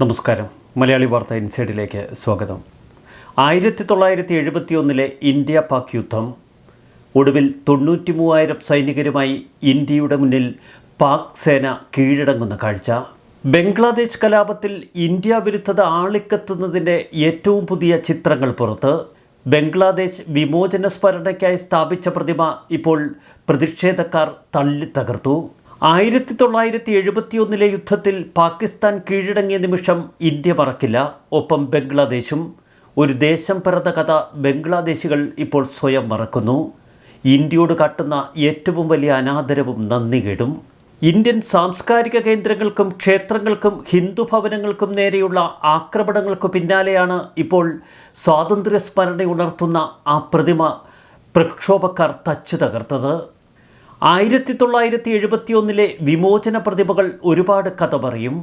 നമസ്കാരം. മലയാളി വാർത്ത ഇൻസൈഡിലേക്ക് സ്വാഗതം. ആയിരത്തി തൊള്ളായിരത്തി എഴുപത്തി ഒന്നിലെ ഇന്ത്യ പാക് യുദ്ധം ഒടുവിൽ തൊണ്ണൂറ്റി മൂവായിരം സൈനികരുമായി ഇന്ത്യയുടെ മുന്നിൽ പാക് സേന കീഴടങ്ങുന്ന കാഴ്ച. ബംഗ്ലാദേശ് കലാപത്തിൽ ഇന്ത്യ വിരുദ്ധത ആളിക്കത്തുന്നതിന്റെ ഏറ്റവും പുതിയ ചിത്രങ്ങൾ പുറത്ത്. ബംഗ്ലാദേശ് വിമോചന സ്മരണയ്ക്കായി സ്ഥാപിച്ച പ്രതിമ ഇപ്പോൾ പ്രതിഷേധക്കാർ തള്ളി തകർത്തു ആയിരത്തി തൊള്ളായിരത്തി എഴുപത്തിയൊന്നിലെ യുദ്ധത്തിൽ പാകിസ്ഥാൻ കീഴടങ്ങിയ നിമിഷം ഇന്ത്യ മറക്കില്ല ഒപ്പം ബംഗ്ലാദേശും ഒരു ദേശം പിറന്ന കഥ ബംഗ്ലാദേശികൾ ഇപ്പോൾ സ്വയം മറക്കുന്നു. ഇന്ത്യയോട് കാട്ടുന്ന ഏറ്റവും വലിയ അനാദരവും നന്ദികേടും. ഇന്ത്യൻ സാംസ്കാരിക കേന്ദ്രങ്ങൾക്കും ക്ഷേത്രങ്ങൾക്കും ഹിന്ദു ഭവനങ്ങൾക്കും നേരെയുള്ള ആക്രമണങ്ങൾക്ക് പിന്നാലെയാണ് ഇപ്പോൾ സ്വാതന്ത്ര്യ സ്മരണ ഉണർത്തുന്ന ആ പ്രതിമ പ്രക്ഷോഭക്കാർ തച്ചു തകർത്തത്. ആയിരത്തി തൊള്ളായിരത്തി എഴുപത്തി ഒന്നിലെ വിമോചന പ്രതിമകൾ ഒരുപാട് കഥ പറയും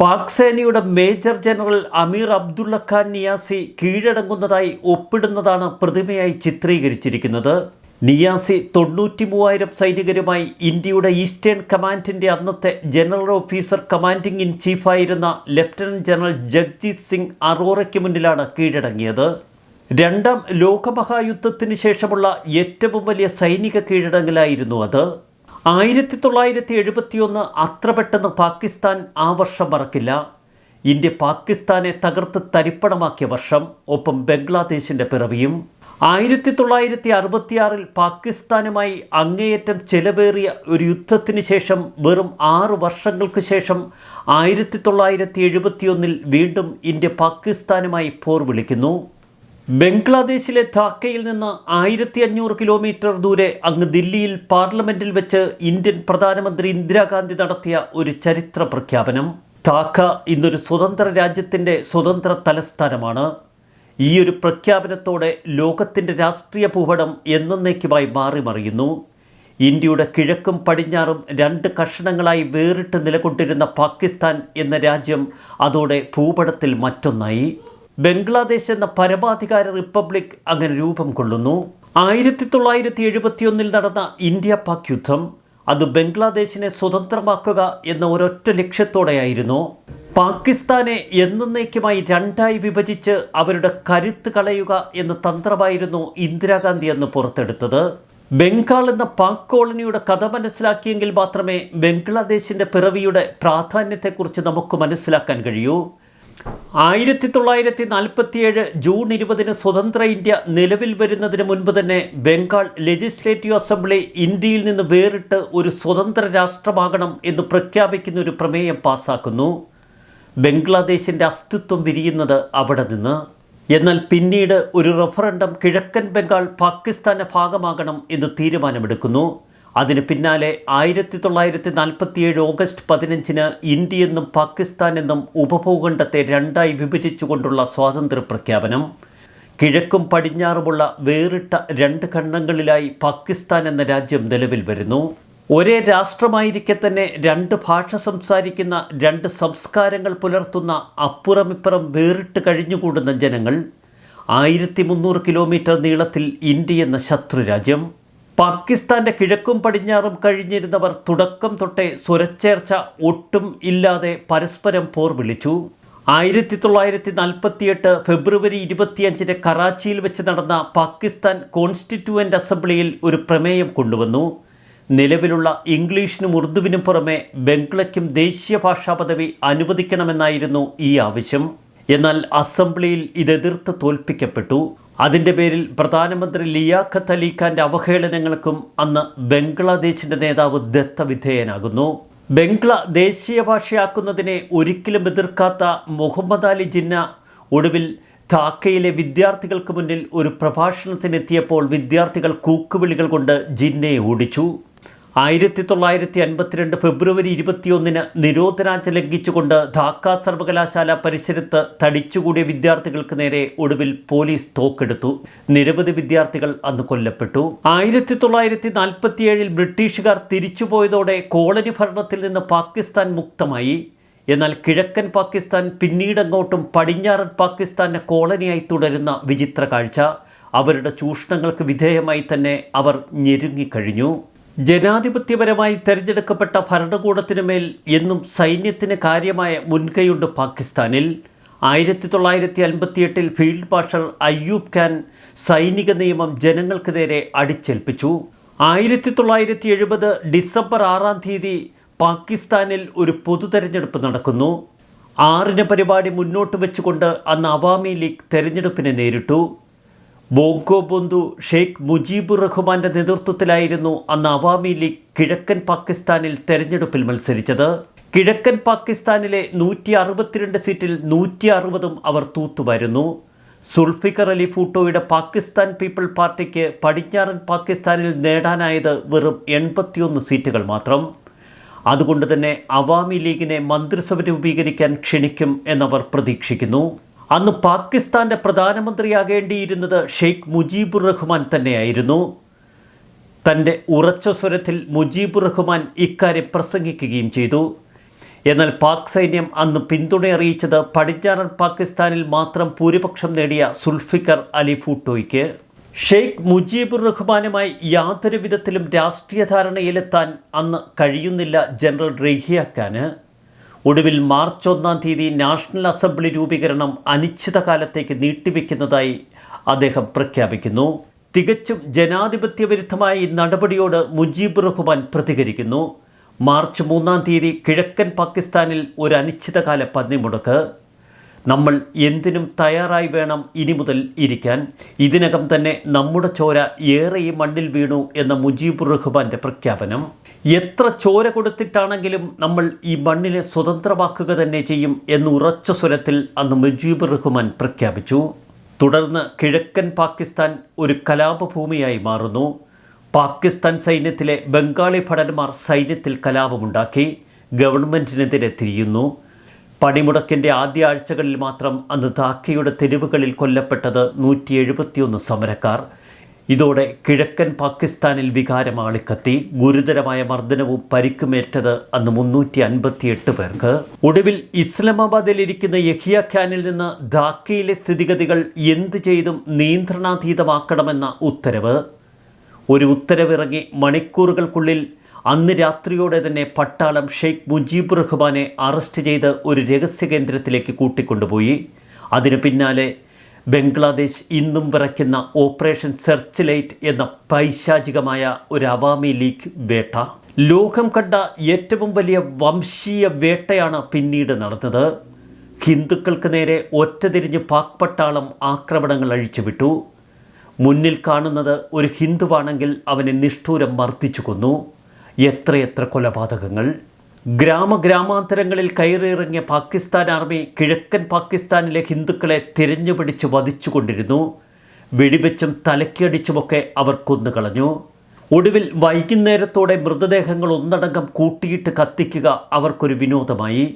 പാക് സേനയുടെ മേജർ ജനറൽ അമീർ അബ്ദുള്ള ഖാൻ നിയാസി കീഴടങ്ങുന്നതായി ഒപ്പിടുന്നതാണ് പ്രതിമയായി ചിത്രീകരിച്ചിരിക്കുന്നത്. നിയാസി തൊണ്ണൂറ്റി മൂവായിരം സൈനികരുമായി ഇന്ത്യയുടെ ഈസ്റ്റേൺ കമാൻഡിന്റെ അന്നത്തെ ജനറൽ ഓഫീസർ കമാൻഡിംഗ് ഇൻ ചീഫായിരുന്ന ലഫ്റ്റനന്റ് ജനറൽ ജഗ്ജീത് സിംഗ് അറോറയ്ക്ക് മുന്നിലാണ് കീഴടങ്ങിയത്. രണ്ടാം ലോകമഹായുദ്ധത്തിന് ശേഷമുള്ള ഏറ്റവും വലിയ സൈനിക കീഴടങ്ങലായിരുന്നു അത്. ആയിരത്തി തൊള്ളായിരത്തി എഴുപത്തിയൊന്ന് അത്ര പെട്ടെന്ന് പാകിസ്ഥാൻ ആ വർഷം മറക്കില്ല. ഇന്ത്യ പാകിസ്ഥാനെ തകർത്ത് തരിപ്പണമാക്കിയ വർഷം ഒപ്പം ബംഗ്ലാദേശിന്റെ പിറവിയും. ആയിരത്തി തൊള്ളായിരത്തി അറുപത്തിയാറിൽ പാകിസ്ഥാനുമായി അങ്ങേയറ്റം ചെലവേറിയ ഒരു യുദ്ധത്തിന് ശേഷം വെറും ആറ് വർഷങ്ങൾക്ക് ശേഷം ആയിരത്തി തൊള്ളായിരത്തി എഴുപത്തിയൊന്നിൽ വീണ്ടും ഇന്ത്യ പാകിസ്ഥാനുമായി പോർ വിളിക്കുന്നു ബംഗ്ലാദേശിലെ ധാക്കയിൽ നിന്ന് ആയിരത്തി അഞ്ഞൂറ് കിലോമീറ്റർ ദൂരെ അങ്ങ് ദില്ലിയിൽ പാർലമെന്റിൽ വെച്ച് ഇന്ത്യൻ പ്രധാനമന്ത്രി ഇന്ദിരാഗാന്ധി നടത്തിയ ഒരു ചരിത്ര പ്രഖ്യാപനം. ധാക്ക ഇന്നൊരു സ്വതന്ത്ര രാജ്യത്തിന്റെ സ്വതന്ത്ര തലസ്ഥാനമാണ്. ഈ ഒരു പ്രഖ്യാപനത്തോടെ ലോകത്തിന്റെ രാഷ്ട്രീയ ഭൂപടം എന്നേക്കുമായി മാറി മറിയുന്നു ഇന്ത്യയുടെ കിഴക്കും പടിഞ്ഞാറും രണ്ട് കഷണങ്ങളായി വേറിട്ട് നിലകൊണ്ടിരുന്ന പാകിസ്ഥാൻ എന്ന രാജ്യം അതോടെ ഭൂപടത്തിൽ മറ്റൊന്നായി. ബംഗ്ലാദേശ് എന്ന പരമാധികാര റിപ്പബ്ലിക് അങ്ങനെ രൂപം കൊള്ളുന്നു. ആയിരത്തി തൊള്ളായിരത്തി എഴുപത്തിയൊന്നിൽ നടന്ന ഇന്ത്യ പാക് യുദ്ധം അത് ബംഗ്ലാദേശിനെ സ്വതന്ത്രമാക്കുക എന്ന ഒരൊറ്റ ലക്ഷ്യത്തോടെയായിരുന്നു. പാകിസ്ഥാനെ എന്നേക്കുമായി രണ്ടായി വിഭജിച്ച് അവരുടെ കരുത്ത് കളയുക എന്ന തന്ത്രമായിരുന്നു ഇന്ദിരാഗാന്ധി എന്ന് പുറത്തെടുത്തത്. ബംഗാൾ എന്ന പാക് കോളനിയുടെ കഥ മനസ്സിലാക്കിയെങ്കിൽ മാത്രമേ ബംഗ്ലാദേശിന്റെ പിറവിയുടെ പ്രാധാന്യത്തെക്കുറിച്ച് നമുക്ക് മനസ്സിലാക്കാൻ കഴിയൂ. ആയിരത്തി തൊള്ളായിരത്തി നാൽപ്പത്തിയേഴ് ജൂൺ ഇരുപതിന് സ്വതന്ത്ര ഇന്ത്യ നിലവിൽ വരുന്നതിന് മുൻപ് തന്നെ ബംഗാൾ ലെജിസ്ലേറ്റീവ് അസംബ്ലി ഇന്ത്യയിൽ നിന്ന് വേറിട്ട് ഒരു സ്വതന്ത്ര രാഷ്ട്രമാകണം എന്ന് പ്രഖ്യാപിക്കുന്ന ഒരു പ്രമേയം പാസാക്കുന്നു. ബംഗ്ലാദേശിന്റെ അസ്തിത്വം വിരിയുന്നത് അവിടെ നിന്ന്. എന്നാൽ പിന്നീട് ഒരു റഫറൻഡം കിഴക്കൻ ബംഗാൾ പാകിസ്ഥാന്റെ ഭാഗമാകണം എന്ന് തീരുമാനമെടുക്കുന്നു. അതിന് പിന്നാലെ ആയിരത്തി തൊള്ളായിരത്തി നാൽപ്പത്തിയേഴ് ഓഗസ്റ്റ് പതിനഞ്ചിന് ഇന്ത്യ എന്നും പാകിസ്ഥാൻ എന്നും ഉപഭൂഖണ്ഡത്തെ രണ്ടായി വിഭജിച്ചുകൊണ്ടുള്ള സ്വാതന്ത്ര്യ പ്രഖ്യാപനം കിഴക്കും പടിഞ്ഞാറുമുള്ള വേറിട്ട രണ്ട് ഖണ്ഡങ്ങളിലായി പാകിസ്ഥാൻ എന്ന രാജ്യം നിലവിൽ വരുന്നു. ഒരേ രാഷ്ട്രമായിരിക്കെ തന്നെ രണ്ട് ഭാഷ സംസാരിക്കുന്ന രണ്ട് സംസ്കാരങ്ങൾ പുലർത്തുന്ന അപ്പുറമിപ്പുറം വേറിട്ട് കഴിഞ്ഞുകൂടുന്ന ജനങ്ങൾ. ആയിരത്തി മുന്നൂറ് കിലോമീറ്റർ നീളത്തിൽ ഇന്ത്യ എന്ന ശത്രുരാജ്യം പാകിസ്ഥാന്റെ കിഴക്കും പടിഞ്ഞാറും കഴിഞ്ഞിരുന്നവർ തുടക്കം തൊട്ടേ സ്വരച്ചേർച്ച ഒട്ടും ഇല്ലാതെ പരസ്പരം പോർ വിളിച്ചു. ആയിരത്തി തൊള്ളായിരത്തി നാൽപ്പത്തിയെട്ട് ഫെബ്രുവരി ഇരുപത്തിയഞ്ചിന് കറാച്ചിയിൽ വെച്ച് നടന്ന പാകിസ്ഥാൻ കോൺസ്റ്റിറ്റ്യൂവന്റ് അസംബ്ലിയിൽ ഒരു പ്രമേയം കൊണ്ടുവന്നു. നിലവിലുള്ള ഇംഗ്ലീഷിനും ഉറുദുവിനും പുറമെ ബംഗ്ലയ്ക്കും ദേശീയ ഭാഷാ പദവി അനുവദിക്കണമെന്നായിരുന്നു ഈ ആവശ്യം. എന്നാൽ അസംബ്ലിയിൽ ഇതെതിർത്ത് തോൽപ്പിക്കപ്പെട്ടു. അതിന്റെ പേരിൽ പ്രധാനമന്ത്രി ലിയാഖത്ത് അലി ഖാന്റെ അവഹേളനങ്ങൾക്കും അന്ന് ബംഗ്ലാദേശിന്റെ നേതാവ് ദത്തവിധേയനാകുന്നു. ബംഗ്ല ദേശീയ ഭാഷയാക്കുന്നതിനെ ഒരിക്കലും എതിർക്കാത്ത മുഹമ്മദ് അലി ജിന്ന ഒടുവിൽ ധാക്കയിലെ വിദ്യാർത്ഥികൾക്ക് മുന്നിൽ ഒരു പ്രഭാഷണത്തിനെത്തിയപ്പോൾ വിദ്യാർത്ഥികൾ കൂക്കുവിളികൾ കൊണ്ട് ജിന്നയെ ഓടിച്ചു. ആയിരത്തി തൊള്ളായിരത്തി അൻപത്തിരണ്ട് ഫെബ്രുവരി ഇരുപത്തിയൊന്നിന് നിരോധനാജ്ഞ ലംഘിച്ചുകൊണ്ട് ധാക്ക സർവകലാശാല പരിസരത്ത് തടിച്ചുകൂടിയ വിദ്യാർത്ഥികൾക്ക് നേരെ ഒടുവിൽ പോലീസ് തോക്കെടുത്തു. നിരവധി വിദ്യാർത്ഥികൾ അന്ന് കൊല്ലപ്പെട്ടു. ആയിരത്തി തൊള്ളായിരത്തി നാൽപ്പത്തിയേഴിൽ ബ്രിട്ടീഷുകാർ തിരിച്ചുപോയതോടെ കോളനി ഭരണത്തിൽ നിന്ന് പാകിസ്ഥാൻ മുക്തമായി. എന്നാൽ കിഴക്കൻ പാകിസ്ഥാൻ പിന്നീടങ്ങോട്ടും പടിഞ്ഞാറൻ പാകിസ്ഥാന്റെ കോളനിയായി തുടരുന്ന വിചിത്ര കാഴ്ച. അവരുടെ ചൂഷണങ്ങൾക്ക് വിധേയമായി തന്നെ അവർ ഞെരുങ്ങിക്കഴിഞ്ഞു. ജനാധിപത്യപരമായി തെരഞ്ഞെടുക്കപ്പെട്ട ഭരണകൂടത്തിനുമേൽ എന്നും സൈന്യത്തിന് കാര്യമായ മുൻകൈയുണ്ട് പാകിസ്ഥാനിൽ. ആയിരത്തി തൊള്ളായിരത്തി അൻപത്തിയെട്ടിൽ ഫീൽഡ് മാർഷൽ അയ്യൂബ് ഖാൻ സൈനിക നിയമം ജനങ്ങൾക്ക് നേരെ അടിച്ചേൽപ്പിച്ചു. ആയിരത്തി തൊള്ളായിരത്തി എഴുപത് ഡിസംബർ ആറാം തീയതി പാകിസ്ഥാനിൽ ഒരു പൊതു തെരഞ്ഞെടുപ്പ് നടക്കുന്നു. ആറിന് പരിപാടി മുന്നോട്ട് വെച്ചുകൊണ്ട് അന്ന് അവാമി ലീഗ് തെരഞ്ഞെടുപ്പിനെ നേരിട്ടു. ബോങ്കോ ബന്ധു ഷെയ്ഖ് മുജീബുർ റഹ്മാന്റെ നേതൃത്വത്തിലായിരുന്നു അന്ന് അവാമി ലീഗ് കിഴക്കൻ പാകിസ്ഥാനിൽ തെരഞ്ഞെടുപ്പിൽ മത്സരിച്ചത്. കിഴക്കൻ പാകിസ്ഥാനിലെ നൂറ്റി അറുപത്തിരണ്ട് സീറ്റിൽ നൂറ്റി അറുപതും അവർ തൂത്തുവരുന്നു. സുൾഫിക്കർ അലി ഫൂട്ടോയുടെ പാകിസ്ഥാൻ പീപ്പിൾ പാർട്ടിക്ക് പടിഞ്ഞാറൻ പാകിസ്ഥാനിൽ നേടാനായത് വെറും എൺപത്തിയൊന്ന് സീറ്റുകൾ മാത്രം. അതുകൊണ്ട് തന്നെ അവാമി ലീഗിനെ മന്ത്രിസഭ രൂപീകരിക്കാൻ ക്ഷണിക്കും എന്നവർ പ്രതീക്ഷിക്കുന്നു. അന്ന് പാകിസ്ഥാന്റെ പ്രധാനമന്ത്രിയാകേണ്ടിയിരുന്നത് ഷെയ്ഖ് മുജീബുർ റഹ്മാൻ തന്നെയായിരുന്നു. തന്റെ ഉറച്ച സ്വരത്തിൽ മുജീബുർ റഹ്മാൻ ഇക്കാര്യം പ്രസംഗിക്കുകയും ചെയ്തു. എന്നാൽ പാക് സൈന്യം അന്ന് പിന്തുണ അറിയിച്ചത് പടിഞ്ഞാറൻ പാകിസ്ഥാനിൽ മാത്രം ഭൂരിപക്ഷം നേടിയ സുൽഫിക്കർ അലി ഭൂട്ടോയ്ക്ക്. ഷെയ്ഖ് മുജീബുർ റഹ്മാനുമായി യാതൊരു വിധത്തിലും രാഷ്ട്രീയ ധാരണയിലെത്താൻ അന്ന് കഴിയുന്നില്ല ജനറൽ റഹിയാക്കാന് ഒടുവിൽ മാർച്ച് ഒന്നാം തീയതി നാഷണൽ അസംബ്ലി രൂപീകരണം അനിശ്ചിതകാലത്തേക്ക് നീട്ടിവെക്കുന്നതായി അദ്ദേഹം പ്രഖ്യാപിക്കുന്നു. തികച്ചും ജനാധിപത്യ വിരുദ്ധമായ ഈ നടപടിയോട് മുജീബ് റഹ്മാൻ പ്രതികരിക്കുന്നു. മാർച്ച് മൂന്നാം തീയതി കിഴക്കൻ പാകിസ്ഥാനിൽ ഒരു അനിശ്ചിതകാല പതിനിമുടക്ക് നമ്മൾ എന്തിനും തയ്യാറായി വേണം ഇനി മുതൽ ഇരിക്കാൻ. ഇതിനകം തന്നെ നമ്മുടെ ചോര ഏറെ ഈ മണ്ണിൽ വീണു എന്ന മുജീബ് റഹ്മാന്റെ പ്രഖ്യാപനം. എത്ര ചോര കൊടുത്തിട്ടാണെങ്കിലും നമ്മൾ ഈ മണ്ണിനെ സ്വതന്ത്രമാക്കുക തന്നെ ചെയ്യും എന്ന് ഉറച്ച സ്വരത്തിൽ അന്ന് മുജീബ് റഹ്മാൻ പ്രഖ്യാപിച്ചു. തുടർന്ന് കിഴക്കൻ പാകിസ്ഥാൻ ഒരു കലാപഭൂമിയായി മാറുന്നു. പാകിസ്ഥാൻ സൈന്യത്തിലെ ബംഗാളി ഭടന്മാർ സൈന്യത്തിൽ കലാപമുണ്ടാക്കി. ഗവൺമെന്റിനെതിരെ തിരിയുന്നു. പണിമുടക്കിന്റെ ആദ്യ ആഴ്ചകളിൽ മാത്രം അന്ന് ധാക്കയുടെ തെരുവുകളിൽ കൊല്ലപ്പെട്ടത് നൂറ്റി എഴുപത്തിയൊന്ന് സമരക്കാർ. ഇതോടെ കിഴക്കൻ പാകിസ്ഥാനിൽ വികാരം ആളിക്കത്തി ഗുരുതരമായ മർദ്ദനവും പരിക്കുമേറ്റത് അന്ന് മുന്നൂറ്റി അൻപത്തിയെട്ട് പേർക്ക്. ഒടുവിൽ ഇസ്ലാമാബാദിലിരിക്കുന്ന യഹിയ ഖാനിൽ നിന്ന് ധാക്കയിലെ സ്ഥിതിഗതികൾ എന്ത് ചെയ്തും നിയന്ത്രണാതീതമാക്കണമെന്ന ഉത്തരവ്. ഒരു ഉത്തരവിറങ്ങി മണിക്കൂറുകൾക്കുള്ളിൽ അന്ന് രാത്രിയോടെ തന്നെ പട്ടാളം ഷെയ്ഖ് മുജീബ് റഹ്മാനെ അറസ്റ്റ് ചെയ്ത് ഒരു രഹസ്യ കേന്ദ്രത്തിലേക്ക് കൂട്ടിക്കൊണ്ടുപോയി. അതിനു പിന്നാലെ ബംഗ്ലാദേശ് ഇന്നും വിറയ്ക്കുന്ന ഓപ്പറേഷൻ സെർച്ച് ലൈറ്റ് എന്ന പൈശാചികമായ ഒരു അവാമി ലീഗ് വേട്ട. ലോകം കണ്ട ഏറ്റവും വലിയ വംശീയ വേട്ടയാണ് പിന്നീട് നടന്നത്. ഹിന്ദുക്കൾക്ക് നേരെ ഒറ്റതിരിഞ്ഞ് പാക് പട്ടാളം ആക്രമണങ്ങൾ അഴിച്ചുവിട്ടു. മുന്നിൽ കാണുന്നത് ഒരു ഹിന്ദുവാണെങ്കിൽ അവനെ നിഷ്ഠൂരം മർദ്ദിച്ചു കൊന്നു. എത്രയെത്ര കൊലപാതകങ്ങൾ. ഗ്രാമഗ്രാമാന്തരങ്ങളിൽ കയറിയിറങ്ങിയ പാകിസ്ഥാൻ ആർമി കിഴക്കൻ പാകിസ്ഥാനിലെ ഹിന്ദുക്കളെ തിരഞ്ഞുപിടിച്ച് വധിച്ചുകൊണ്ടിരുന്നു. വെടിവെച്ചും തലക്കടിച്ചുമൊക്കെ അവർ കൊന്നുകളഞ്ഞു. ഒടുവിൽ വൈകുന്നേരത്തോടെ മൃതദേഹങ്ങൾ ഒന്നടങ്കം കൂട്ടിയിട്ട് കത്തിക്കുക അവർക്കൊരു വിനോദമായി.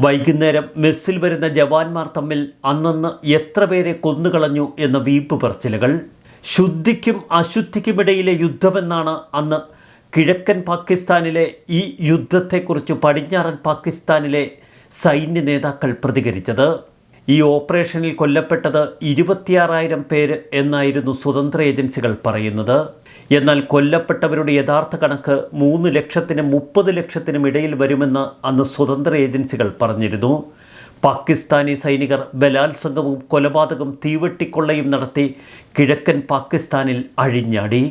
വൈകുന്നേരം മെസ്സിൽ വരുന്ന ജവാന്മാർ തമ്മിൽ അന്നന്ന് എത്ര പേരെ കൊന്നുകളഞ്ഞു എന്ന വീപ്പ് പറച്ചിലുകൾ ശുദ്ധിക്കും അശുദ്ധിക്കുമിടയിലെ യുദ്ധമെന്നാണ് അന്ന് കിഴക്കൻ പാകിസ്ഥാനിലെ ഈ യുദ്ധത്തെക്കുറിച്ച് പടിഞ്ഞാറൻ പാകിസ്ഥാനിലെ സൈന്യ നേതാക്കൾ പ്രതികരിച്ചത്. ഈ ഓപ്പറേഷനിൽ കൊല്ലപ്പെട്ടത് ഇരുപത്തിയാറായിരം പേര് എന്നായിരുന്നു സ്വതന്ത്ര ഏജൻസികൾ പറയുന്നത്. എന്നാൽ കൊല്ലപ്പെട്ടവരുടെ യഥാർത്ഥ കണക്ക് മൂന്ന് ലക്ഷത്തിനും മുപ്പത് ലക്ഷത്തിനും ഇടയിൽ വരുമെന്ന് അന്ന് സ്വതന്ത്ര ഏജൻസികൾ പറഞ്ഞിരുന്നു. പാകിസ്ഥാനി സൈനികർ ബലാത്സംഗവും കൊലപാതകവും തീവെട്ടിക്കൊള്ളയും നടത്തി കിഴക്കൻ പാകിസ്ഥാനിൽ അഴിഞ്ഞാടി.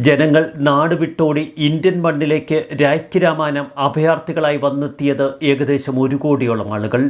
ജനങ്ങൾ നാട് വിട്ടോടി ഇന്ത്യൻ മണ്ണിലേക്ക് രാജ്യരാമാനം അഭയാർത്ഥികളായി വന്നെത്തിയത് ഏകദേശം ഒരു കോടിയോളം ആളുകൾ.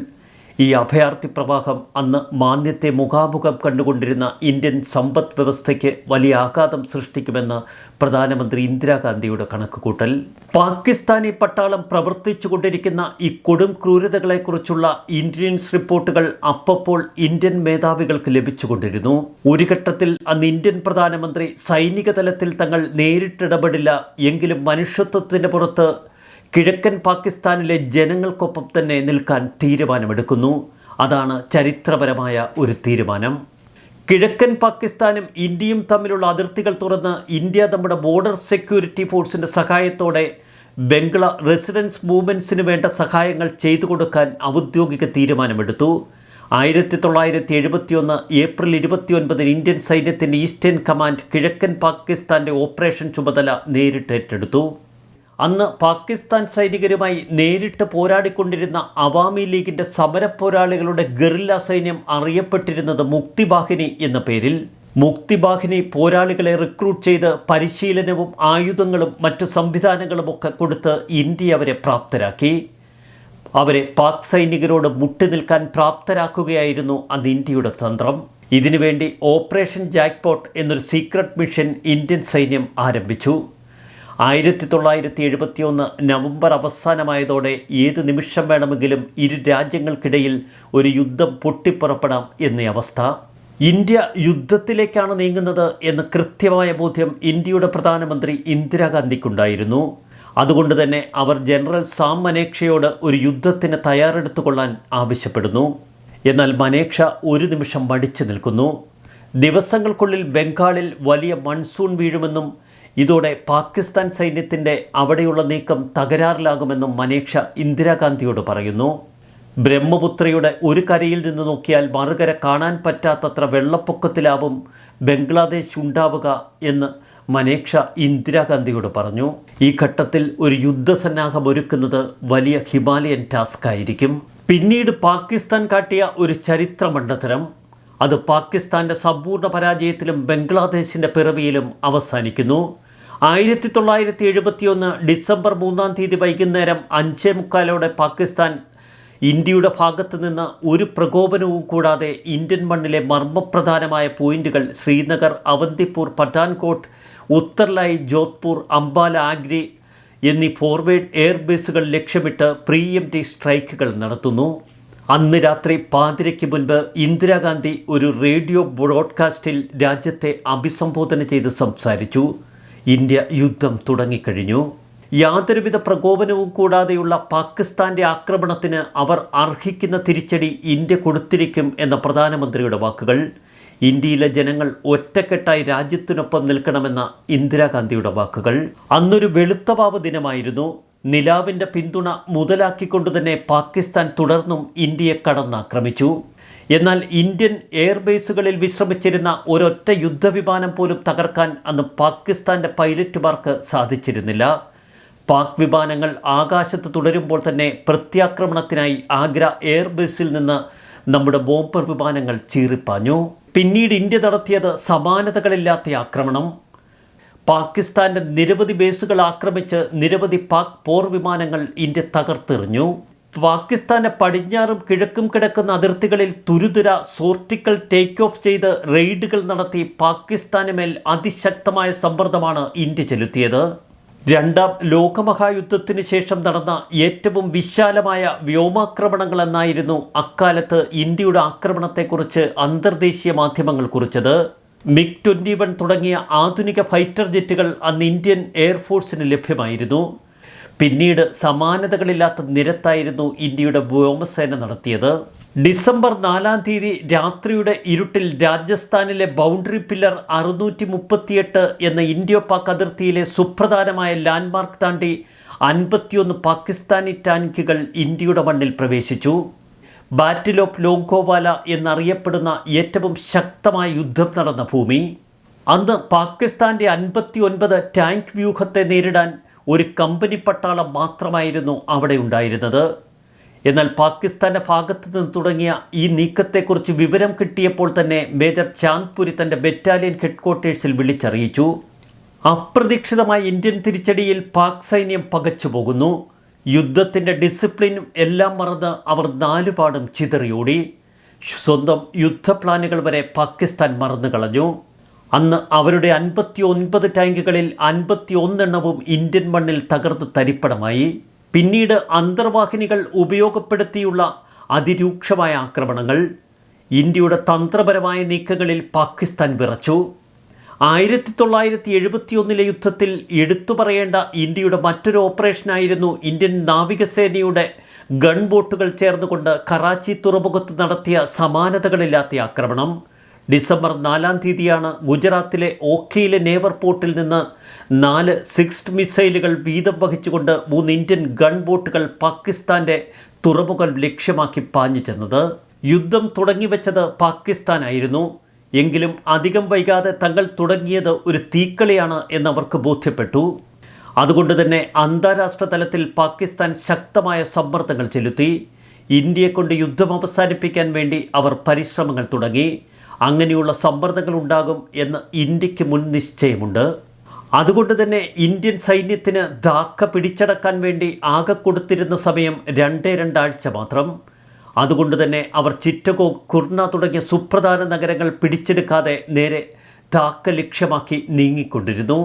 ഈ അഭയാർത്ഥി പ്രവാഹം അന്ന് മാന്യത്തെ മുഖാമുഖം കണ്ടുകൊണ്ടിരുന്ന ഇന്ത്യൻ സമ്പദ് വ്യവസ്ഥയ്ക്ക് വലിയ ആഘാതം സൃഷ്ടിക്കുമെന്ന് പ്രധാനമന്ത്രി ഇന്ദിരാഗാന്ധിയുടെ കണക്കുകൂട്ടൽ. പാകിസ്ഥാനി പട്ടാളം പ്രവർത്തിച്ചുകൊണ്ടിരിക്കുന്ന ഈ കൊടും ക്രൂരതകളെക്കുറിച്ചുള്ള ഇന്റലിജൻസ് റിപ്പോർട്ടുകൾ അപ്പപ്പോൾ ഇന്ത്യൻ മേധാവികൾക്ക് ലഭിച്ചുകൊണ്ടിരുന്നു. ഒരു ഘട്ടത്തിൽ അന്ന് ഇന്ത്യൻ പ്രധാനമന്ത്രി സൈനിക തലത്തിൽ തങ്ങൾ നേരിട്ടിടപെടില്ല. എങ്കിലും മനുഷ്യത്വത്തിന്റെ പുറത്ത് കിഴക്കൻ പാകിസ്ഥാനിലെ ജനങ്ങൾക്കൊപ്പം തന്നെ നിൽക്കാൻ തീരുമാനമെടുക്കുന്നു. അതാണ് ചരിത്രപരമായ ഒരു തീരുമാനം. കിഴക്കൻ പാകിസ്ഥാനും ഇന്ത്യയും തമ്മിലുള്ള അതിർത്തികൾ തുറന്ന് ഇന്ത്യ നമ്മുടെ ബോർഡർ സെക്യൂരിറ്റി ഫോഴ്സിന്റെ സഹായത്തോടെ ബംഗ്ല റെസിഡൻസ് മൂവ്മെന്റ്സിന് വേണ്ട സഹായങ്ങൾ ചെയ്തു കൊടുക്കാൻ ഔദ്യോഗിക തീരുമാനമെടുത്തു. ആയിരത്തി തൊള്ളായിരത്തി എഴുപത്തിയൊന്ന് ഏപ്രിൽ ഇരുപത്തിയൊൻപതിന് ഇന്ത്യൻ സൈന്യത്തിന്റെ ഈസ്റ്റേൺ കമാൻഡ് കിഴക്കൻ പാകിസ്ഥാന്റെ ഓപ്പറേഷൻ ചുമതല നേരിട്ട് ഏറ്റെടുത്തു. അന്ന് പാകിസ്ഥാൻ സൈനികരുമായി നേരിട്ട് പോരാടിക്കൊണ്ടിരുന്ന അവാമി ലീഗിന്റെ സമരപ്പോരാളികളുടെ ഗറില്ല സൈന്യം അറിയപ്പെട്ടിരുന്നത് മുക്തിബാഹിനി എന്ന പേരിൽ. മുക്തിബാഹിനി പോരാളികളെ റിക്രൂട്ട് ചെയ്ത് പരിശീലനവും ആയുധങ്ങളും മറ്റു സംവിധാനങ്ങളുമൊക്കെ കൊടുത്ത് ഇന്ത്യ അവരെ പ്രാപ്തരാക്കി. അവരെ പാക് സൈനികരോട് മുട്ടി നിൽക്കാൻ പ്രാപ്തരാക്കുകയായിരുന്നു അന്ന് ഇന്ത്യയുടെ തന്ത്രം. ഇതിനുവേണ്ടി ഓപ്പറേഷൻ ജാക്ക്പോട്ട് എന്നൊരു സീക്രട്ട് മിഷൻ ഇന്ത്യൻ സൈന്യം ആരംഭിച്ചു. ആയിരത്തി തൊള്ളായിരത്തി എഴുപത്തിയൊന്ന് നവംബർ അവസാനമായതോടെ ഏത് നിമിഷം വേണമെങ്കിലും ഇരു രാജ്യങ്ങൾക്കിടയിൽ ഒരു യുദ്ധം പൊട്ടിപ്പുറപ്പെടാം എന്ന അവസ്ഥ. ഇന്ത്യ യുദ്ധത്തിലേക്കാണ് നീങ്ങുന്നത് എന്ന കൃത്യമായ ബോധ്യം ഇന്ത്യയുടെ പ്രധാനമന്ത്രി ഇന്ദിരാഗാന്ധിക്കുണ്ടായിരുന്നു. അതുകൊണ്ട് തന്നെ അവർ ജനറൽ സാം മനേക്ഷയോട് ഒരു യുദ്ധത്തിന് തയ്യാറെടുത്തുകൊള്ളാൻ ആവശ്യപ്പെടുന്നു. എന്നാൽ മനേക്ഷ ഒരു നിമിഷം മടിച്ചു നിൽക്കുന്നു. ദിവസങ്ങൾക്കുള്ളിൽ ബംഗാളിൽ വലിയ മൺസൂൺ വീഴുമെന്നും ഇതോടെ പാകിസ്ഥാൻ സൈന്യത്തിന്റെ അവിടെയുള്ള നീക്കം തകരാറിലാകുമെന്നും മനേക്ഷ ഇന്ദിരാഗാന്ധിയോട് പറയുന്നു. ബ്രഹ്മപുത്രയുടെ ഒരു കരയിൽ നിന്ന് നോക്കിയാൽ മറുകര കാണാൻ പറ്റാത്തത്ര വെള്ളപ്പൊക്കത്തിലാവും ബംഗ്ലാദേശ് ഉണ്ടാവുക എന്ന് മനേക്ഷ ഇന്ദിരാഗാന്ധിയോട് പറഞ്ഞു. ഈ ഘട്ടത്തിൽ ഒരു യുദ്ധസന്നാഹം ഒരുക്കുന്നത് വലിയ ഹിമാലയൻ ടാസ്ക് ആയിരിക്കും പിന്നീട് പാകിസ്ഥാൻ കാട്ടിയ ഒരു ചരിത്ര മണ്ഡതരം അത് പാകിസ്ഥാന്റെ സമ്പൂർണ പരാജയത്തിലും ബംഗ്ലാദേശിന്റെ പിറവിയിലും അവസാനിക്കുന്നു. ആയിരത്തി തൊള്ളായിരത്തി എഴുപത്തിയൊന്ന് ഡിസംബർ മൂന്നാം തീയതി വൈകുന്നേരം അഞ്ചേ മുക്കാലോടെ പാകിസ്ഥാൻ ഇന്ത്യയുടെ ഭാഗത്തു നിന്ന് ഒരു പ്രകോപനവും കൂടാതെ ഇന്ത്യൻ മണ്ണിലെ മർമ്മപ്രധാനമായ പോയിന്റുകൾ ശ്രീനഗർ അവന്തിപ്പൂർ പഠാൻകോട്ട് ഉത്തർലായി ജോധ്പൂർ അംബാല ആഗ്രി എന്നീ ഫോർവേഡ് എയർബേസുകൾ ലക്ഷ്യമിട്ട് പ്രീ എം ടി സ്ട്രൈക്കുകൾ നടത്തുന്നു. അന്ന് രാത്രി പാതിരയ്ക്ക് മുൻപ് ഇന്ദിരാഗാന്ധി ഒരു റേഡിയോ ബ്രോഡ്കാസ്റ്റിൽ രാജ്യത്തെ അഭിസംബോധന ചെയ്ത് സംസാരിച്ചു. ഇന്ത്യ യുദ്ധം തുടങ്ങിക്കഴിഞ്ഞു. യാതൊരുവിധ പ്രകോപനവും കൂടാതെയുള്ള പാകിസ്ഥാന്റെ ആക്രമണത്തിന് അവർ അർഹിക്കുന്ന തിരിച്ചടി ഇന്ത്യ കൊടുത്തിരിക്കും എന്ന പ്രധാനമന്ത്രിയുടെ വാക്കുകൾ ഇന്ത്യയിലെ ജനങ്ങൾ ഒറ്റക്കെട്ടായി രാജ്യത്തിനൊപ്പം നിൽക്കണമെന്ന ഇന്ദിരാഗാന്ധിയുടെ വാക്കുകൾ. അന്നൊരു വെളുത്തവാവ് ദിനമായിരുന്നു. നിലാവിന്റെ പിന്തുണ മുതലാക്കിക്കൊണ്ടുതന്നെ പാകിസ്ഥാൻ തുടർന്നും ഇന്ത്യയെ കടന്നാക്രമിച്ചു. എന്നാൽ ഇന്ത്യൻ എയർബേസുകളിൽ വിശ്രമിച്ചിരുന്ന ഒരൊറ്റ യുദ്ധവിമാനം പോലും തകർക്കാൻ അന്ന് പാകിസ്ഥാന്റെ പൈലറ്റുമാർക്ക് സാധിച്ചിരുന്നില്ല. പാക് വിമാനങ്ങൾ ആകാശത്ത് തുടരുമ്പോൾ തന്നെ പ്രത്യാക്രമണത്തിനായി ആഗ്ര എയർബേസിൽ നിന്ന് നമ്മുടെ ബോംബർ വിമാനങ്ങൾ ചീറിപ്പാഞ്ഞു. പിന്നീട് ഇന്ത്യ നടത്തിയത് സമാനതകളില്ലാത്ത ആക്രമണം. പാകിസ്ഥാന്റെ നിരവധി ബേസുകൾ ആക്രമിച്ച് നിരവധി പാക് പോർ വിമാനങ്ങൾ ഇന്ത്യ തകർത്തെറിഞ്ഞു. പാകിസ്ഥാന്റെ പടിഞ്ഞാറും കിഴക്കും കിടക്കുന്ന അതിർത്തികളിൽ തുരുതുര സോർട്ടിക്കൽ ടേക്ക് ഓഫ് ചെയ്ത് റെയ്ഡുകൾ നടത്തി പാകിസ്ഥാന് മേൽ അതിശക്തമായ സമ്മർദ്ദമാണ് ഇന്ത്യ ചെലുത്തിയത്. രണ്ടാം ലോകമഹായുദ്ധത്തിന് ശേഷം നടന്ന ഏറ്റവും വിശാലമായ വ്യോമാക്രമണങ്ങൾ എന്നായിരുന്നു അക്കാലത്ത് ഇന്ത്യയുടെ ആക്രമണത്തെക്കുറിച്ച് അന്തർദേശീയ മാധ്യമങ്ങൾ കുറിച്ചത്. മിഗ് ട്വന്റി വൺ തുടങ്ങിയ ആധുനിക ഫൈറ്റർ ജെറ്റുകൾ അന്ന് ഇന്ത്യൻ എയർഫോഴ്സിന് ലഭ്യമായിരുന്നു. പിന്നീട് സമാനതകളില്ലാത്ത നിരത്തായിരുന്നു ഇന്ത്യയുടെ വ്യോമസേന നടത്തിയത്. ഡിസംബർ നാലാം തീയതി രാത്രിയുടെ ഇരുട്ടിൽ രാജസ്ഥാനിലെ ബൗണ്ടറി പില്ലർ അറുന്നൂറ്റി മുപ്പത്തിയെട്ട് എന്ന ഇന്ത്യ പാക് അതിർത്തിയിലെ സുപ്രധാനമായ ലാൻഡ്മാർക്ക് താണ്ടി അൻപത്തിയൊന്ന് പാകിസ്ഥാനി ടാങ്കുകൾ ഇന്ത്യയുടെ മണ്ണിൽ പ്രവേശിച്ചു. ബാറ്റിൽ ഓഫ് ലോങ്കോവാല എന്നറിയപ്പെടുന്ന ഏറ്റവും ശക്തമായ യുദ്ധം നടന്ന ഭൂമി. അന്ന് പാകിസ്ഥാന്റെ അൻപത്തി ഒൻപത് ടാങ്ക് വ്യൂഹത്തെ നേരിടാൻ ഒരു കമ്പനി പട്ടാളം മാത്രമായിരുന്നു അവിടെ ഉണ്ടായിരുന്നത്. എന്നാൽ പാകിസ്ഥാന്റെ ഭാഗത്തു നിന്ന് തുടങ്ങിയ ഈ നീക്കത്തെക്കുറിച്ച് വിവരം കിട്ടിയപ്പോൾ തന്നെ മേജർ ചാന്ദ്പുരി തന്റെ ബറ്റാലിയൻ ഹെഡ്ക്വാർട്ടേഴ്സിൽ വിളിച്ചറിയിച്ചു. അപ്രതീക്ഷിതമായ ഇന്ത്യൻ തിരിച്ചടിയിൽ പാക് സൈന്യം പകച്ചു പോകുന്നു യുദ്ധത്തിന്റെ ഡിസിപ്ലിനും എല്ലാം മറന്ന് അവർ നാലുപാടും ചിതറിയോടി. സ്വന്തം യുദ്ധ പ്ലാനുകൾ വരെ പാകിസ്ഥാൻ മറന്നു കളഞ്ഞു. അന്ന് അവരുടെ അൻപത്തി ഒൻപത് ടാങ്കുകളിൽ അൻപത്തി ഒന്നെണ്ണവും ഇന്ത്യൻ മണ്ണിൽ തകർന്ന് തരിപ്പണമായി. പിന്നീട് അന്തർവാഹിനികൾ ഉപയോഗപ്പെടുത്തിയുള്ള അതിരൂക്ഷമായ ആക്രമണങ്ങൾ. ഇന്ത്യയുടെ തന്ത്രപരമായ നീക്കങ്ങളിൽ പാകിസ്ഥാൻ വിറച്ചു. ആയിരത്തി തൊള്ളായിരത്തി എഴുപത്തിയൊന്നിലെ യുദ്ധത്തിൽ എടുത്തു പറയേണ്ട ഇന്ത്യയുടെ മറ്റൊരു ഓപ്പറേഷനായിരുന്നു ഇന്ത്യൻ നാവികസേനയുടെ ഗൺ ബോട്ടുകൾ ചേർന്നുകൊണ്ട് കറാച്ചി തുറമുഖത്ത് നടത്തിയ സമാനതകളില്ലാത്ത ആക്രമണം. ഡിസംബർ നാലാം തീയതിയാണ് ഗുജറാത്തിലെ ഓഖയിലെ നേവർ പോർട്ടിൽ നിന്ന് നാല് സിക്സ്ഡ് മിസൈലുകൾ വീതം വഹിച്ചുകൊണ്ട് മൂന്ന് ഇന്ത്യൻ ഗൺ ബോട്ടുകൾ പാകിസ്ഥാന്റെ തുറമുഖം ലക്ഷ്യമാക്കി പാഞ്ഞു ചെന്നത്. യുദ്ധം തുടങ്ങിവെച്ചത് പാകിസ്ഥാനായിരുന്നു. എങ്കിലും അധികം വൈകാതെ തങ്ങൾ തുടങ്ങിയത് ഒരു തീക്കളിയാണ് എന്നവർക്ക് ബോധ്യപ്പെട്ടു. അതുകൊണ്ട് തന്നെ അന്താരാഷ്ട്ര തലത്തിൽ പാകിസ്ഥാൻ ശക്തമായ സമ്മർദ്ദങ്ങൾ ചെലുത്തി. ഇന്ത്യയെ കൊണ്ട് യുദ്ധം അവസാനിപ്പിക്കാൻ വേണ്ടി അവർ പരിശ്രമങ്ങൾ തുടങ്ങി. അങ്ങനെയുള്ള സമ്മർദ്ദങ്ങൾ ഉണ്ടാകും എന്ന് ഇന്ത്യയ്ക്ക് മുൻ നിശ്ചയമുണ്ട്. അതുകൊണ്ട് തന്നെ ഇന്ത്യൻ സൈന്യത്തിന് ധാക്ക പിടിച്ചടക്കാൻ വേണ്ടി ആകെ കൊടുത്തിരുന്ന സമയം രണ്ടേ രണ്ടാഴ്ച മാത്രം. അതുകൊണ്ട് തന്നെ അവർ ചിറ്റഗോ കുർണ തുടങ്ങിയ സുപ്രധാന നഗരങ്ങൾ പിടിച്ചെടുക്കാതെ നേരെ താക്ക ലക്ഷ്യമാക്കി നീങ്ങിക്കൊണ്ടിരുന്നു.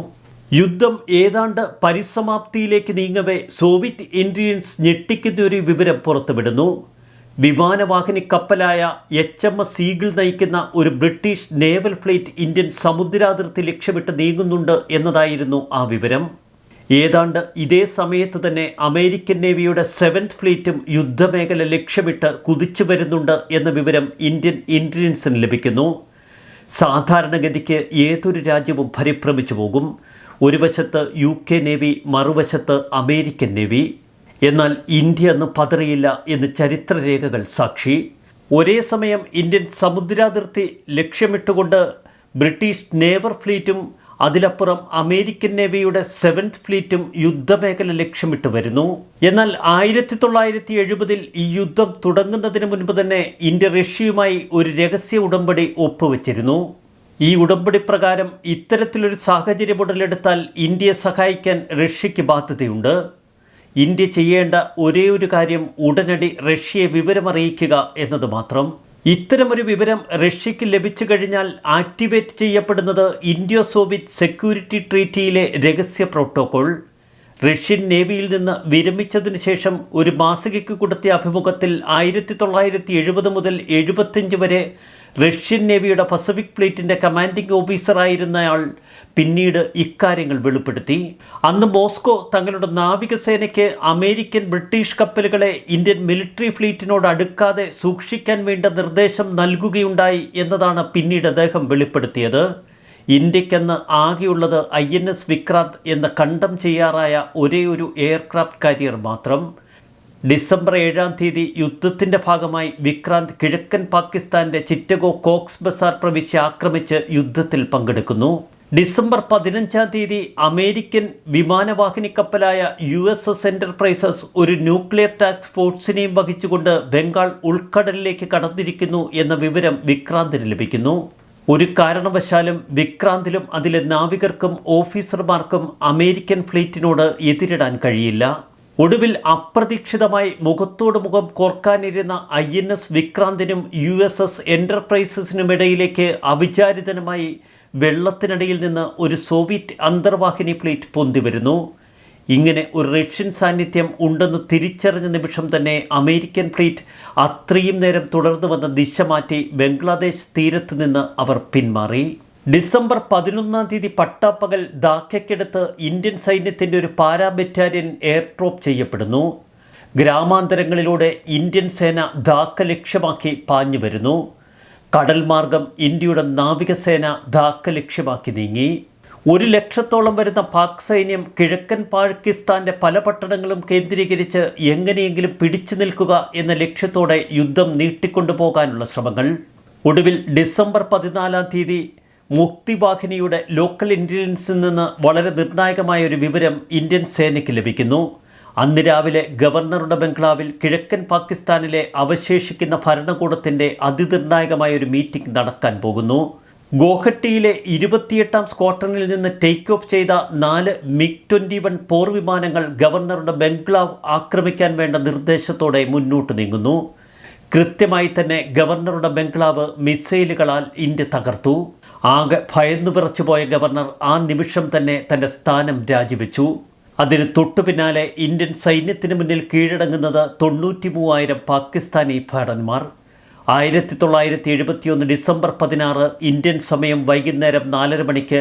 യുദ്ധം ഏതാണ്ട് പരിസമാപ്തിയിലേക്ക് നീങ്ങവേ സോവിയറ്റ് ഇന്ത്യൻസ് ഞെട്ടിക്കുന്ന ഒരു വിവരം പുറത്തുവിടുന്നു. വിമാനവാഹിനി കപ്പലായ എച്ച് എം എസ് സീഗിൾ നയിക്കുന്ന ഒരു ബ്രിട്ടീഷ് നേവൽ ഫ്ലീറ്റ് ഇന്ത്യൻ സമുദ്രാതിർത്തി ലക്ഷ്യമിട്ട് നീങ്ങുന്നുണ്ട് എന്നതായിരുന്നു ആ വിവരം. ഏതാണ്ട് ഇതേ സമയത്ത് തന്നെ അമേരിക്കൻ നേവിയുടെ സെവൻത് ഫ്ലീറ്റും യുദ്ധമേഖല ലക്ഷ്യമിട്ട് കുതിച്ചു വരുന്നുണ്ട് എന്ന വിവരം ഇന്ത്യൻ ഇന്റലിജൻസിന് ലഭിക്കുന്നു. സാധാരണഗതിക്ക് ഏതൊരു രാജ്യവും പരിഭ്രമിച്ചു പോകും. ഒരു വശത്ത് യു കെ നേവി മറുവശത്ത് അമേരിക്കൻ നേവി. എന്നാൽ ഇന്ത്യ അന്ന് പതറിയില്ല എന്ന് ചരിത്രരേഖകൾ സാക്ഷി. ഒരേ സമയം ഇന്ത്യൻ സമുദ്രാതിർത്തി ലക്ഷ്യമിട്ടുകൊണ്ട് ബ്രിട്ടീഷ് നേവർ ഫ്ലീറ്റും അതിലപ്പുറം അമേരിക്കൻ നേവിയുടെ സെവൻത് ഫ്ലീറ്റും യുദ്ധമേഖല ലക്ഷ്യമിട്ട് വരുന്നു. എന്നാൽ ആയിരത്തി തൊള്ളായിരത്തി എഴുപതിൽ ഈ യുദ്ധം തുടങ്ങുന്നതിന് മുൻപ് തന്നെ ഇന്ത്യ റഷ്യയുമായി ഒരു രഹസ്യ ഉടമ്പടി ഒപ്പുവെച്ചിരുന്നു. ഈ ഉടമ്പടി പ്രകാരം ഇത്തരത്തിലൊരു സാഹചര്യം ഉടലെടുത്താൽ ഇന്ത്യയെ സഹായിക്കാൻ റഷ്യയ്ക്ക് ബാധ്യതയുണ്ട്. ഇന്ത്യ ചെയ്യേണ്ട ഒരേ ഒരു കാര്യം ഉടനടി റഷ്യയെ വിവരമറിയിക്കുക എന്നത് മാത്രം. ഇത്തരമൊരു വിവരം റഷ്യയ്ക്ക് ലഭിച്ചു കഴിഞ്ഞാൽ ആക്ടിവേറ്റ് ചെയ്യപ്പെടുന്നത് ഇന്ത്യോ സോവിയറ്റ് സെക്യൂരിറ്റി ട്രീറ്റിയിലെ രഹസ്യ പ്രോട്ടോകോൾ. റഷ്യൻ നേവിയിൽ നിന്ന് വിരമിച്ചതിന് ശേഷം ഒരു മാസികയ്ക്ക് കൊടുത്തിയ അഭിമുഖത്തിൽ ആയിരത്തി തൊള്ളായിരത്തി എഴുപത് മുതൽ എഴുപത്തിയഞ്ച് വരെ റഷ്യൻ നേവിയുടെ പസഫിക് പ്ലേറ്റിന്റെ കമാൻഡിംഗ് ഓഫീസറായിരുന്നയാൾ പിന്നീട് ഇക്കാര്യങ്ങൾ വെളിപ്പെടുത്തി. അന്ന് മോസ്കോ തങ്ങളുടെ നാവികസേനയ്ക്ക് അമേരിക്കൻ ബ്രിട്ടീഷ് കപ്പലുകളെ ഇന്ത്യൻ മിലിറ്ററി ഫ്ലീറ്റിനോട് അടുക്കാതെ സൂക്ഷിക്കാൻ വേണ്ട നിർദ്ദേശം നൽകുകയുണ്ടായി എന്നതാണ് പിന്നീട് അദ്ദേഹം വെളിപ്പെടുത്തിയത്. ഇന്ത്യക്കെന്ന് ആകെയുള്ളത് ഐ എൻ എസ് വിക്രാന്ത് എന്ന കണ്ടം ചെയ്യാറായ ഒരേ ഒരു എയർക്രാഫ്റ്റ് കാരിയർ മാത്രം. ഡിസംബർ ഏഴാം തീയതി യുദ്ധത്തിന്റെ ഭാഗമായി വിക്രാന്ത് കിഴക്കൻ പാകിസ്ഥാന്റെ ചിറ്റഗോ കോക്സ് ബസാർ പ്രവിശ്യ ആക്രമിച്ച് യുദ്ധത്തിൽ പങ്കെടുക്കുന്നു. ഡിസംബർ പതിനഞ്ചാം തീയതി അമേരിക്കൻ വിമാനവാഹിനി കപ്പലായ യു എസ് എസ് എന്റർപ്രൈസസ് ഒരു ന്യൂക്ലിയർ ടാസ്ക് ഫോഴ്സിനെയും വഹിച്ചുകൊണ്ട് ബംഗാൾ ഉൾക്കടലിലേക്ക് കടന്നിരിക്കുന്നു എന്ന വിവരം വിക്രാന്തിന് ലഭിക്കുന്നു. ഒരു കാരണവശാലും വിക്രാന്തിലും അതിലെ നാവികർക്കും ഓഫീസർമാർക്കും അമേരിക്കൻ ഫ്ലീറ്റിനോട് എതിരിടാൻ കഴിയില്ല. ഒടുവിൽ അപ്രതീക്ഷിതമായി മുഖത്തോട് മുഖം കോർക്കാനിരുന്ന ഐ എൻ എസ് വിക്രാന്തിനും യു എസ് എസ് എന്റർപ്രൈസസിനുമിടയിലേക്ക് അവിചാരിതനുമായി വെള്ളത്തിനടിയിൽ നിന്ന് ഒരു സോവിയറ്റ് അന്തർവാഹിനി പ്ലേറ്റ് പൊന്തിവരുന്നു. ഇങ്ങനെ ഒരു റഷ്യൻ സാന്നിധ്യം ഉണ്ടെന്ന് തിരിച്ചറിഞ്ഞ നിമിഷം തന്നെ അമേരിക്കൻ ഫ്ലീറ്റ് അത്രയും നേരം തുടർന്നു വന്ന ദിശ മാറ്റി ബംഗ്ലാദേശ് തീരത്ത് നിന്ന് അവർ പിന്മാറി. ഡിസംബർ പതിനൊന്നാം തീയതി പട്ടാപ്പകൽ ധാക്കയ്ക്കടുത്ത് ഇന്ത്യൻ സൈന്യത്തിന്റെ ഒരു പാരാ ബറ്റാലിയൻ എയർ ഡ്രോപ്പ് ചെയ്യപ്പെടുന്നു. ഗ്രാമാന്തരങ്ങളിലൂടെ ഇന്ത്യൻ സേന ധാക്ക ലക്ഷ്യമാക്കി പാഞ്ഞു വരുന്നു. കടൽ മാർഗം ഇന്ത്യയുടെ നാവികസേന ധാക്ക ലക്ഷ്യമാക്കി നീങ്ങി. ഒരു ലക്ഷത്തോളം വരുന്ന പാക് സൈന്യം കിഴക്കൻ പാകിസ്ഥാന്റെ പല പട്ടണങ്ങളും കേന്ദ്രീകരിച്ച് എങ്ങനെയെങ്കിലും പിടിച്ചു നിൽക്കുക എന്ന ലക്ഷ്യത്തോടെ യുദ്ധം നീട്ടിക്കൊണ്ടുപോകാനുള്ള ശ്രമങ്ങൾ. ഒടുവിൽ ഡിസംബർ പതിനാലാം തീയതി മുക്തിവാഹിനിയുടെ ലോക്കൽ ഇന്റലിജൻസിൽ നിന്ന് വളരെ നിർണായകമായ ഒരു വിവരം ഇന്ത്യൻ സേനയ്ക്ക് ലഭിക്കുന്നു. അന്ന് രാവിലെ ഗവർണറുടെ ബംഗ്ലാവിൽ കിഴക്കൻ പാകിസ്ഥാനിലെ അവശേഷിക്കുന്ന ഭരണകൂടത്തിന്റെ അതിനിർണായകമായ ഒരു മീറ്റിംഗ് നടക്കാൻ പോകുന്നു. ഗോഹട്ടിയിലെ ഇരുപത്തിയെട്ടാം സ്ക്വാട്ടണിൽ നിന്ന് ടേക്ക് ഓഫ് ചെയ്ത നാല് മിഗ് ട്വന്റി വൺ പോർ വിമാനങ്ങൾ ഗവർണറുടെ ബംഗ്ലാവ് ആക്രമിക്കാൻ വേണ്ട നിർദ്ദേശത്തോടെ മുന്നോട്ട് നീങ്ങുന്നു. കൃത്യമായി തന്നെ ഗവർണറുടെ ബംഗ്ലാവ് മിസൈലുകളാൽ ഇന്ത്യ തകർത്തു. ആകെ ഭയന്നു വിറച്ചുപോയ ഗവർണർ ആ നിമിഷം തന്നെ തന്റെ സ്ഥാനം രാജിവെച്ചു. അതിന് തൊട്ടു പിന്നാലെ ഇന്ത്യൻ സൈന്യത്തിന് മുന്നിൽ കീഴടങ്ങുന്നത് തൊണ്ണൂറ്റി മൂവായിരം പാകിസ്ഥാനി ഭടന്മാർ ആയിരത്തി തൊള്ളായിരത്തി എഴുപത്തിയൊന്ന് ഡിസംബർ പതിനാറ് ഇന്ത്യൻ സമയം വൈകുന്നേരം നാലര മണിക്ക്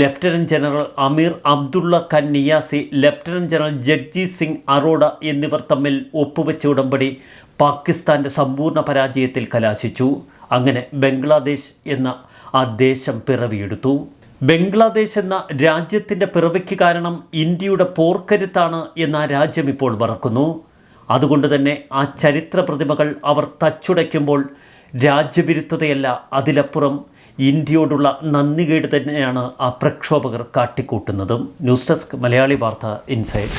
lieutenant general Amir Abdullah Khan Niazi lieutenant general Jagjit Singh Arora എന്നിവർ തമ്മിൽ ഒപ്പുവെച്ച ഉടമ്പടി പാകിസ്ഥാന്റെ സമ്പൂർണ പരാജയത്തിൽ കലാശിച്ചു. അങ്ങനെ ബംഗ്ലാദേശ് എന്ന ആ ദേശം പിറവിയെടുത്തു. ബംഗ്ലാദേശ് എന്ന രാജ്യത്തിന്റെ പിറവിക്ക് കാരണം ഇന്ത്യയുടെ പോർക്കരുത്താണ് എന്ന രാജ്യം ഇപ്പോൾ മറക്കുന്നു. അതുകൊണ്ട് തന്നെ ആ ചരിത്ര പ്രതിമകൾ അവർ തച്ചുടയ്ക്കുമ്പോൾ രാജ്യവിരുദ്ധതയല്ല അതിലപ്പുറം ഇന്ത്യയോടുള്ള നന്ദികേട് തന്നെയാണ് ആ പ്രക്ഷോഭകർ കാട്ടിക്കൂട്ടുന്നതും. ന്യൂസ് ഡെസ്ക് മലയാളി വാർത്ത ഇൻസൈഡ്